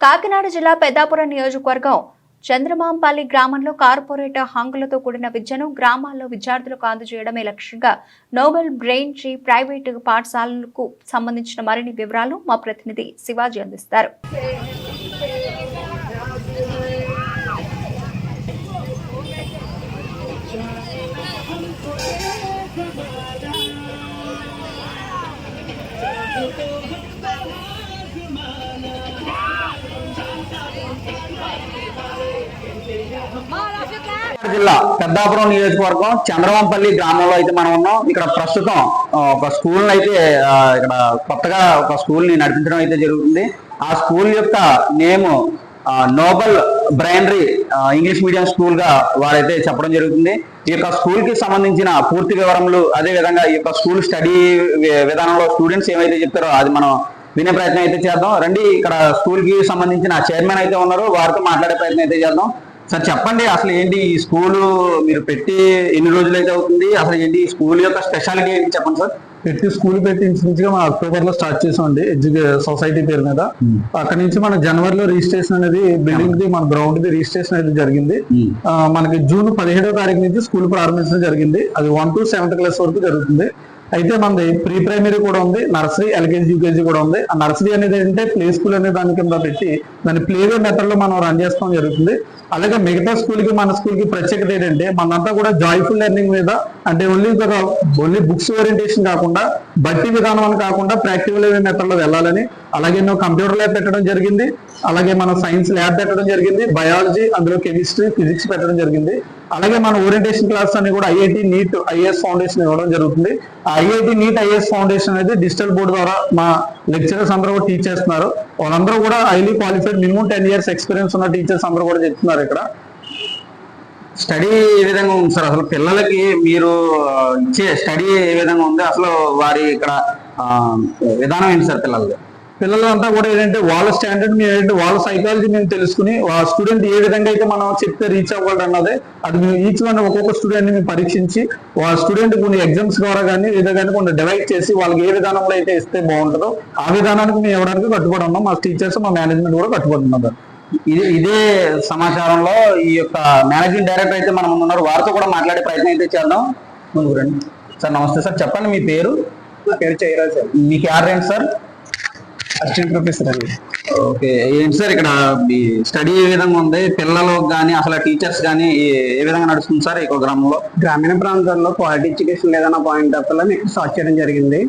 కాకినాడ జిల్లా పెద్దాపురం నియోజకవర్గం చంద్రమాంపల్లి గ్రామంలో కార్పొరేటర్ హంగులతో కూడిన విద్యను గ్రామాల్లో విద్యార్థులకు అందజేయడమే లక్ష్యంగా నోబెల్ బ్రెయిన్ ట్రీ ప్రైవేటు పాఠశాలలకు సంబంధించిన మరిన్ని వివరాలు మా ప్రతినిధి శివాజీ అందిస్తారు. జిల్లా పెద్దాపురం నియోజకవర్గం చంద్రవంపల్లి గ్రామంలో అయితే మనం ఉన్నాం. ఇక్కడ ప్రస్తుతం ఒక స్కూల్ అయితే ఇక్కడ కొత్తగా ఒక స్కూల్ని నడిపించడం అయితే జరుగుతుంది. ఆ స్కూల్ యొక్క name Noble Brainery English medium స్కూల్గా వారైతే చెప్పడం జరుగుతుంది. ఈ యొక్క స్కూల్కి సంబంధించిన పూర్తి వివరములు అదే విధంగా ఈ యొక్క స్కూల్ స్టడీ విధానంలో స్టూడెంట్స్ ఏమైతే చెప్తారో అది మనం వినే ప్రయత్నం అయితే చేద్దాం. రండి ఇక్కడ స్కూల్కి సంబంధించిన చైర్మన్ అయితే ఉన్నారు. వారితో మాట్లాడే ప్రయత్నం అయితే చేద్దాం. సార్ చెప్పండి అసలు ఏంటి ఈ స్కూల్ మీరు పెట్టి ఎన్ని రోజులు అయితే అవుతుంది? అసలు ఏంటి ఈ స్కూల్ యొక్క స్పెషాలిటీ ఏంటి చెప్పండి సార్? పెట్టి స్కూల్ పెట్టి ఇంచుమించుగా మనం అక్టోబర్లో స్టార్ట్ చేసామండి ఎడ్యుకే సొసైటీ పేరు మీద. అక్కడ నుంచి మన జనవరిలో రిజిస్ట్రేషన్ అనేది బిల్డింగ్ ది మన గ్రౌండ్ ది రిజిస్ట్రేషన్ అనేది జరిగింది. మనకి జూన్ పదిహేడో తారీఖు నుంచి స్కూల్ ప్రారంభించడం జరిగింది. అది వన్ టు సెవెంత్ క్లాస్ వరకు జరుగుతుంది. అయితే మనది ప్రీ ప్రైమరీ కూడా ఉంది నర్సరీ ఎల్కేజీ యూకేజీ కూడా ఉంది. ఆ నర్సరీ అనేది ఏంటంటే ప్లే స్కూల్ అనే దాని కింద పెట్టి దాన్ని ప్లేవే మెథడ్లో మనం రన్ చేసుకోవడం జరుగుతుంది. అలాగే మిగతా స్కూల్కి మన స్కూల్కి ప్రత్యేకత ఏంటంటే మనంతా కూడా జాయ్ఫుల్ లెర్నింగ్ మీద అంటే ఓన్లీ ఒక ఓన్లీ బుక్స్ ఓరియంటేషన్ కాకుండా బట్టి విధానం అని కాకుండా ప్రాక్టికల్ మెథడ్లో వెళ్ళాలని అలాగే నువ్వు కంప్యూటర్ ల్యాబ్ పెట్టడం జరిగింది అలాగే మనం సైన్స్ ల్యాబ్ పెట్టడం జరిగింది బయాలజీ అందులో కెమిస్ట్రీ ఫిజిక్స్ పెట్టడం జరిగింది. అలాగే మన ఓరియంటేషన్ క్లాస్ అని కూడా ఐఐటి నీట్ ఐఏఎస్ ఫౌండేషన్ ఇవ్వడం జరుగుతుంది. ఆ ఐఐటి నీట్ ఐఏఎస్ ఫౌండేషన్ అనేది డిజిటల్ బోర్డు ద్వారా మా లెక్చరర్స్ అందరూ కూడా టీచ్ చేస్తున్నారు. వాళ్ళందరూ కూడా highly qualified minimum ten years experience ఉన్న టీచర్స్ అందరూ కూడా చెప్తున్నారు ఇక్కడ. స్టడీ ఏ విధంగా ఉంది సార్? అసలు పిల్లలకి మీరు ఇచ్చే స్టడీ ఏ విధంగా ఉంది? అసలు వారి ఇక్కడ విధానం ఏంటి సార్ పిల్లలది? పిల్లలంతా కూడా ఏంటంటే వాళ్ళ స్టాండర్డ్ మేము ఏంటంటే వాళ్ళ సైకాలజీ మేము తెలుసుకుని ఆ స్టూడెంట్ ఏ విధంగా అయితే మనం చెప్తే రీచ్ అవ్వాలి అన్నది. అది మేము ఈచ్ వన్ ఒక్కొక్క స్టూడెంట్ని మేము పరీక్షించి వాళ్ళ స్టూడెంట్ కొన్ని ఎగ్జామ్స్ ద్వారా కానీ ఏదో కానీ కొన్ని డివైడ్ చేసి వాళ్ళకి ఏ విధానంలో అయితే ఇస్తే బాగుంటుందో ఆ విధానానికి మేము ఇవ్వడానికి కట్టుబడి ఉన్నాం. మా టీచర్స్ మా మేనేజ్మెంట్ కూడా కట్టుబడి ఉన్నారు. ఇది ఇదే సమాచారంలో ఈ యొక్క మేనేజింగ్ డైరెక్టర్ అయితే మనం ఉన్నారు. వారితో కూడా మాట్లాడే ప్రయత్నం అయితే చేద్దాం. ముందుకు రండి. సార్ నమస్తే సార్. చెప్పండి మీ పేరు? పేరు చేయరాజ్ సార్. మీకు ఏంటి సార్. అసిస్టెంట్ ప్రొఫెసర్ అండి. ఓకే ఏంటి సార్ ఇక్కడ మీ స్టడీ ఏ విధంగా ఉంది? పిల్లలకు కానీ అసలు టీచర్స్ కానీ ఏ విధంగా నడుస్తుంది సార్ ఈ గ్రామంలో? గ్రామీణ ప్రాంతాల్లో క్వాలిటీ ఎడ్యుకేషన్ లేదన్న పాయింట్ ఆఫ్లో మీకు స్టార్ట్ చేయడం జరిగింది.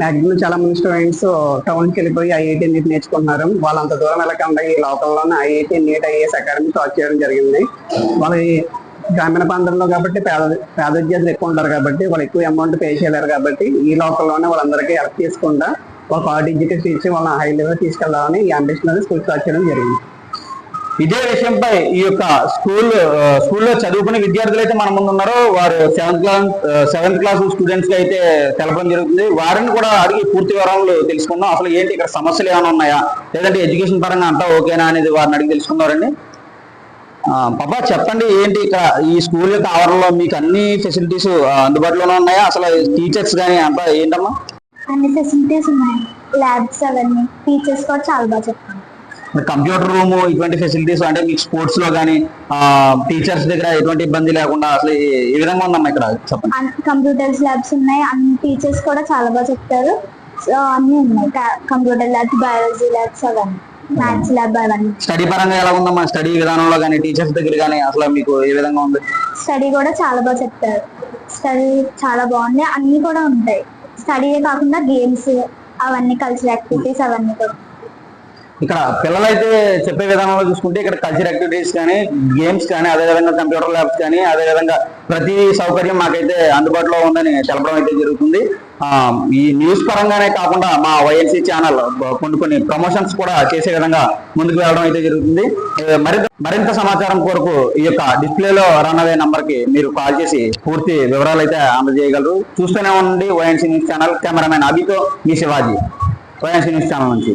మాక్సిమం చాలా మంది స్టూడెంట్స్ టౌన్కి వెళ్ళిపోయి ఐఐటి నీట్ నేర్చుకుంటున్నారు. వాళ్ళంత దూరం వెళ్ళకుండా ఈ లోకల్లోనే IIT NEET IAS academy start చేయడం జరిగింది. వాళ్ళకి గ్రామీణ ప్రాంతంలో కాబట్టి పేద పేద విద్యార్థులు ఎక్కువ ఉంటారు కాబట్టి వాళ్ళు ఎక్కువ అమౌంట్ పే చేయలేరు కాబట్టి ఈ లోకల్లోనే వాళ్ళందరికీ హెల్ప్ చేసుకుంటా ఒక డిజిటల్ ఇచ్చి వాళ్ళని హై లెవెల్ తీసుకెళ్ళాలని ఈ అంబిషన్ స్కూల్ స్టార్ట్ చేయడం జరిగింది. ఇదే విషయంపై ఈ యొక్క స్కూల్ స్కూల్లో చదువుకునే విద్యార్థులు అయితే మన ముందు ఉన్నారో వారు seventh class seventh class students అయితే తెలపడం జరుగుతుంది. వారిని కూడా అడిగి పూర్తి వివరాలు తెలుసుకుందాం. అసలు ఏంటి ఇక్కడ సమస్యలు ఏమైనా ఉన్నాయా? లేదంటే ఎడ్యుకేషన్ పరంగా అంతా ఓకేనా అనేది వారిని అడిగి తెలుసుకున్నారండి పాపా చెప్పండి ఏంటి ఇక్కడ ఈ స్కూల్ యొక్క ఆవరణలో మీకు అన్ని ఫెసిలిటీస్ అందుబాటులోనే ఉన్నాయా? అసలు టీచర్స్ కానీ అంతా ఏంటమ్మా? అన్ని ఫెసిలిటీస్ ఉన్నాయి. ల్యాబ్స్ అవన్నీ టీచర్స్ కూడా చాలా బాగా చెప్తారు కంప్యూటర్ రూమ్ ఇటువంటి ఫెసిలిటీస్ అంటే మీకు స్పోర్ట్స్లో కానీ టీచర్స్ దగ్గర ఎటువంటి ఇబ్బంది లేకుండా అసలు ఏ- ఏ విధంగా ఉందమ్మా ఇక్కడ చెప్పండి. కంప్యూటర్స్ ల్యాబ్స్ ఉన్నాయి. అన్ని టీచర్స్ కూడా చాలా బాగా చెప్తారు. సో అన్నీ ఉన్నాయి. కంప్యూటర్ ల్యాబ్స్ బయాలజీ ల్యాబ్స్ అవన్నీ మ్యాథ్స్ ల్యాబ్ అవన్నీ. స్టడీ పరంగా ఎలా ఉందమ్మా? స్టడీ విధానంలో కానీ టీచర్స్ దగ్గర కానీ అసలు మీకు ఏ విధంగా ఉంది? స్టడీ కూడా చాలా బాగా చెప్తారు. స్టడీ చాలా బాగుంది. అన్ని కూడా ఉంటాయి. స్టడీయే కాకుండా గేమ్స్ అవన్నీ కల్చరల్ యాక్టివిటీస్ అవన్నీ కూడా. ఇక్కడ పిల్లలైతే చెప్పే విధానంలో చూసుకుంటే ఇక్కడ కల్చర్ యాక్టివిటీస్ కానీ గేమ్స్ కానీ అదేవిధంగా కంప్యూటర్ ల్యాబ్స్ కానీ అదేవిధంగా ప్రతి సౌకర్యం మాకైతే అందుబాటులో ఉందని తెలపడం అయితే జరుగుతుంది. ఈ న్యూస్ పరంగానే కాకుండా మా వైఎన్సీ ఛానల్ కొన్ని కొన్ని ప్రమోషన్స్ కూడా చేసే విధంగా ముందుకు వెళ్ళడం అయితే జరుగుతుంది. మరింత మరింత సమాచారం కొరకు ఈ యొక్క డిస్ప్లేలో రన్ అవే నంబర్కి మీరు కాల్ చేసి పూర్తి వివరాలు అయితే అందజేయగలరు. చూస్తూనే ఉండండి వైఎన్సీ న్యూస్ ఛానల్ కెమెరామెన్ అభితో మీ శివాజీ. వైఎన్సీ న్యూస్ ఛానల్ నుంచి.